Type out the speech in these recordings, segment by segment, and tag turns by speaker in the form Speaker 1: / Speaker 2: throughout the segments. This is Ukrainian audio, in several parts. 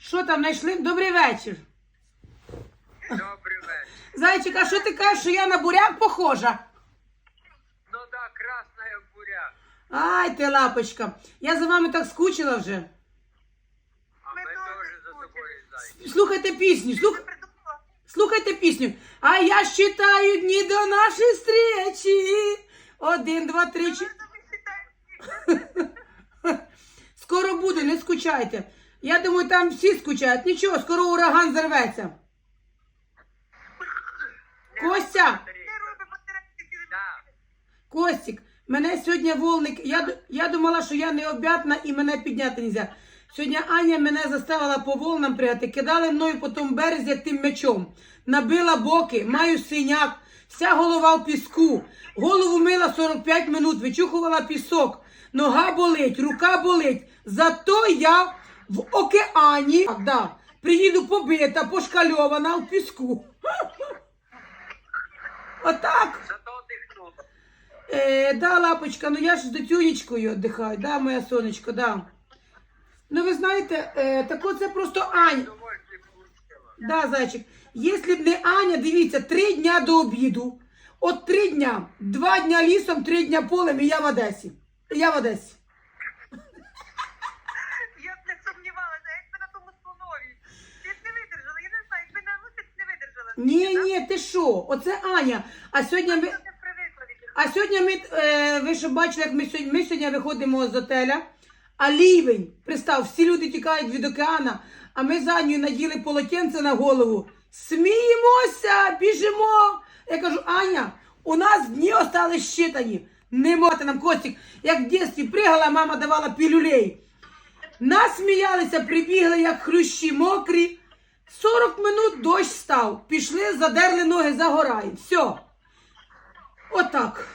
Speaker 1: Що там знайшли? Добрий вечір.
Speaker 2: Добрий вечір.
Speaker 1: Зайчик, а що ти кажеш, що я на буряк похожа?
Speaker 2: Ну да, красна як буряк.
Speaker 1: Ай, ти лапочка. Я за вами так скучила вже.
Speaker 2: А ми, теж за тобою зайдемо.
Speaker 1: Слухайте пісню, слух... слухайте пісню. А я считаю дні до нашої зустрічі. Один, два, три, чотири. Скоро буду, не скучайте. Я думаю, там всі скучають. Нічого, скоро ураган зарветься. Костя, Костік, мене сьогодні волник. Я, я думала, що я необ'ятна і мене підняти нельзя. Сьогодні Аня мене заставила по волнам пригати. Кидали мною по тому березі тим мечом. Набила боки, маю синяк, вся голова в піску. Голову мила 45 минут, вичухувала пісок. Нога болить, рука болить. Зато я в океані так, да, приїду побита, пошкальована в піску. Отак. Е, да, лапочка, ну я ж з дитюнечкою віддихаю, да, моє сонечко, да. Ну, ви знаєте, е, так оце просто
Speaker 2: получила.
Speaker 1: Да, зайчик. Якщо б не Аня, дивіться, три дня до обіду. От три дня. Два дня лісом, три дня полем, і я в Одесі. І Я в Одесі.
Speaker 3: Я б не сумнівалася, якби на тому слонові. Я б не видержала, я не знаю, якби на мусить не видержала.
Speaker 1: Ні, ні, ти що? Оце Аня. А сьогодні ми. А сьогодні ми, е, ви що бачили, як ми сьогодні, ми сьогодні виходимо з отеля, а лівень, представ, всі люди тікають від океана, а ми за Анею наділи полотенце на голову. Сміємося, біжимо. Я кажу, Аня, у нас дні остались щитані. Не можете нам Костік, як в дитинстві пригала, мама давала пілюлей. Насміялися, прибігли, як хрущі мокрі. 40 минут дощ став. Пішли, задерли ноги, загорає. Все. Отак.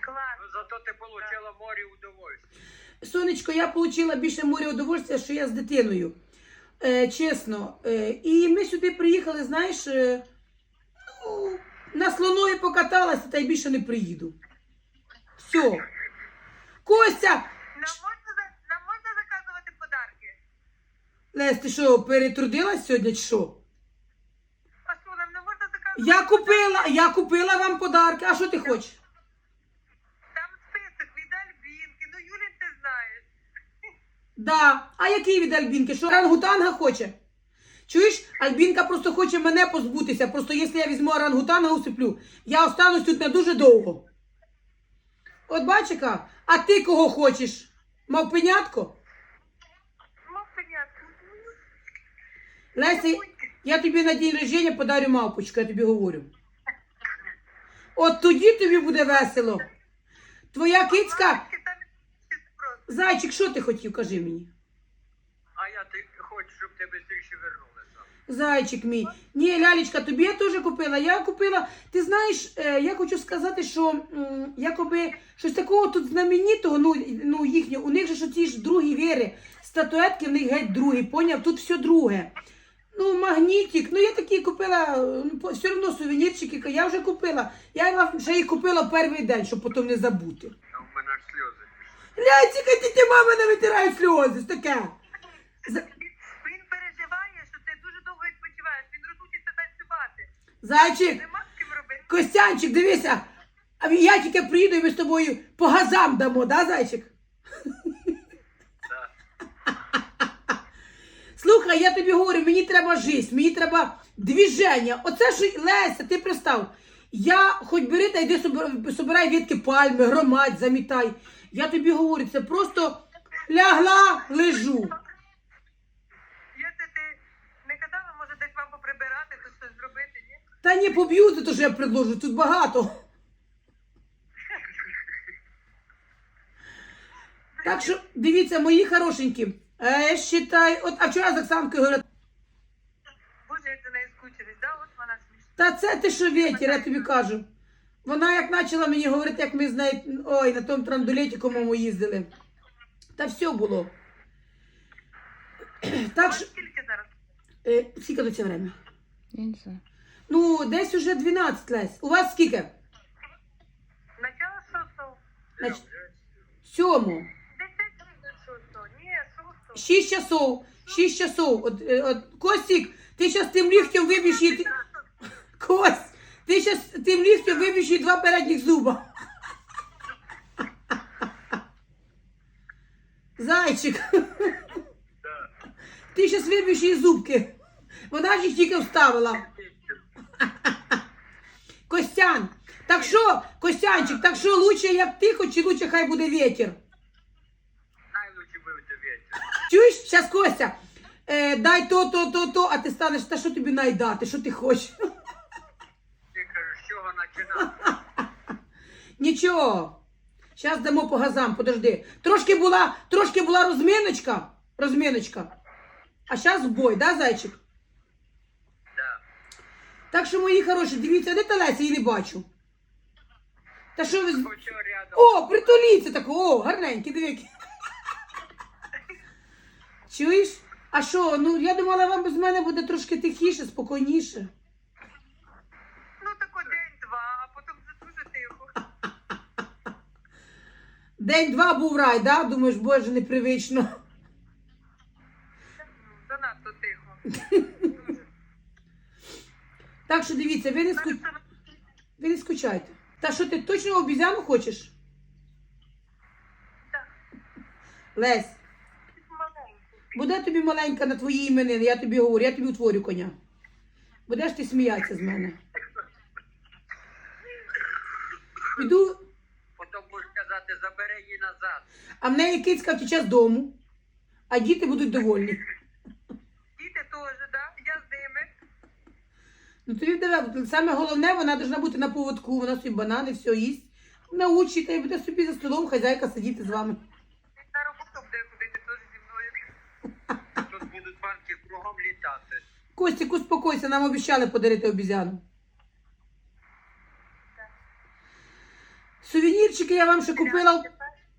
Speaker 3: Клас.
Speaker 2: Ну зато ти получила море удовольствия.
Speaker 1: Сонечко, я отримала більше моря удовольствия, що я з дитиною. Е, чесно. Е, і ми сюди приїхали, знаєш, е, ну, на слонові покаталася, та й більше не приїду. Все. Костя!
Speaker 3: Нам можна, за- нам можна заказувати подарки?
Speaker 1: Лесь, ти що, перетрудилась сьогодні чи що?
Speaker 3: А що, нам не можна заказувати?
Speaker 1: Я купила, я купила вам подарки. А що ти хочеш?
Speaker 3: Там список від Альбінки, ну Юлін ти знаєш.
Speaker 1: Да. А який від Альбінки? Що рангутанга хоче? Чуєш, Альбінка просто хоче мене позбутися. Просто якщо я візьму орангутанга, усиплю, я останусь тут не дуже довго. От бач, яка? А ти кого хочеш? Мавпенятко?
Speaker 3: Мов
Speaker 1: Леся, я тобі на день рождення подарю мавпочку, я тобі говорю. От тоді тобі буде весело. Твоя кицька, зайчик, що ти хотів, кажи мені.
Speaker 2: А я ти хочу, щоб ти швидше вернулася.
Speaker 1: Зайчик мій. Ні, лялечка, тобі я теж купила. Я купила. Ти знаєш, е, я хочу сказати, що якоби щось такого тут знаменитого, ну, ну їхнього, у них же ж ці ж другі віри, статуетки в них геть другі, поняв? Тут все друге. Ну, магнітик, ну я такі купила, ну, все одно сувенірчики, я вже купила. Я ще їх купила перший день, щоб потім не забути.
Speaker 2: А в мене аж сльози.
Speaker 1: Ляцька, тітя мама не витирають сльози, таке. За-
Speaker 3: Він переживає, що ти дуже довго відпочиваєш. Він розучиться танцювати.
Speaker 1: Зайчик,
Speaker 3: Нема з ким робити.
Speaker 1: Костянчик, дивися, а я тільки приїду і ми з тобою по газам дамо, да, зайчик?
Speaker 2: Да.
Speaker 1: Слухай, я тобі говорю, мені треба життя, мені треба двіження. Оце ж Леся, ти пристав. Я хоч бери та йди собирай відки пальми, громадь, замітай. Я тобі говорю, це просто лягла, лежу.
Speaker 3: Якщо ти не казала, може десь вам поприбирати, тут щось зробити, ні?
Speaker 1: Та не поб'ю за те, що я предложу, тут багато. Так що, дивіться, мої хорошенькі. Е, считай, от, а вчора з Оксанкою говорю,
Speaker 3: Боже, як за нею скучились, да? От вона смішна.
Speaker 1: Та це ти що ветер, я тобі кажу. Вона як почала мені говорити, як ми з нею ой, на тому трандулеті, кому їздили. Та все було. Так що,
Speaker 3: Скільки зараз?
Speaker 1: е, скільки до цього время?
Speaker 4: Я не знаю.
Speaker 1: Ну, десь уже 12 Лесь. У вас скільки?
Speaker 3: Начало шостого.
Speaker 1: Значить, сьому.
Speaker 3: Десять шостого. Ні, шостого.
Speaker 1: 6 часов. 6 часов. От, е, от, Костік, ти зараз тим ліхтем виб'єш їй... Кость, ти зараз тим ліхтем виб'єш їй два передніх зуба. Зайчик, ти зараз виб'єш їй зубки. Вона ж їх тільки вставила. Костян, так що, Костянчик, так що лучше як тихо, чи лучше хай буде вітер? Чуєш, зараз Костя, е, дай то, то, то, то, а ти станеш, та що тобі найдати, що ти хочеш?
Speaker 2: Ти кажеш, з чого починати?
Speaker 1: Нічого. Зараз дамо по газам, подожди. Трошки була, трошки була розміночка, розміночка. А зараз в бой, да, зайчик?
Speaker 2: Да.
Speaker 1: Так що, мої хороші, дивіться, де та Леся, її не бачу. Та що ви... з-
Speaker 2: Хочу рядом.
Speaker 1: О, притуліться так, о, гарненький, диви. Чуєш? А що, ну я думала, вам без мене буде трошки тихіше, спокійніше.
Speaker 3: Ну тако день-два, а потім це дуже тихо.
Speaker 1: День-два був рай, да? Думаєш, боже, непривично.
Speaker 3: Занадто тихо.
Speaker 1: Так що дивіться, ви не, ску... ви не скучайте. Та що ти точно обізяну хочеш?
Speaker 3: Так.
Speaker 1: Лесь. Буде тобі маленька на твої іменини, я тобі говорю, я тобі утворю коня. Будеш ти сміятися з мене. Піду,
Speaker 2: Потім будеш казати, забери її назад.
Speaker 1: а в неї кицька втече з дому, а діти будуть довольні.
Speaker 3: Діти теж, да? Я з ними.
Speaker 1: Ну тобі диви, саме головне, вона повинна бути на поводку, вона собі банани, все їсть. Научить, і буде собі за столом хазяйка сидіти з вами.
Speaker 3: На роботу буде ходити теж зі мною.
Speaker 2: Тут будуть банки кругом літати.
Speaker 1: Костік, успокойся, нам обіцяли подарити обізяну. Сувенірчики я вам ще купила.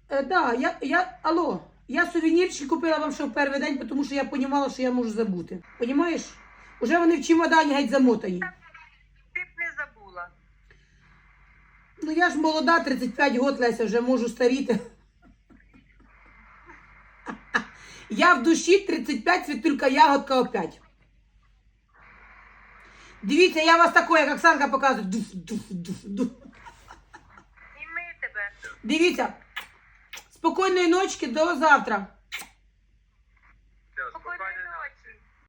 Speaker 1: Е, да, я, я, алло, я сувенірчики купила вам ще в перший день, тому що я розуміла, що я можу забути. Понімаєш? Уже вони в чемодані геть замотані.
Speaker 3: Ти б не забула.
Speaker 1: Ну я ж молода, 35 год, Леся, вже можу старіти. Я в душі 35, світулька ягодка опять. Дивіться, я вас такою, як Оксанка показує. Дуф, дуф, дуф, дуф.
Speaker 3: І ми тебе.
Speaker 1: Дивіться. Спокійної ночки, до завтра.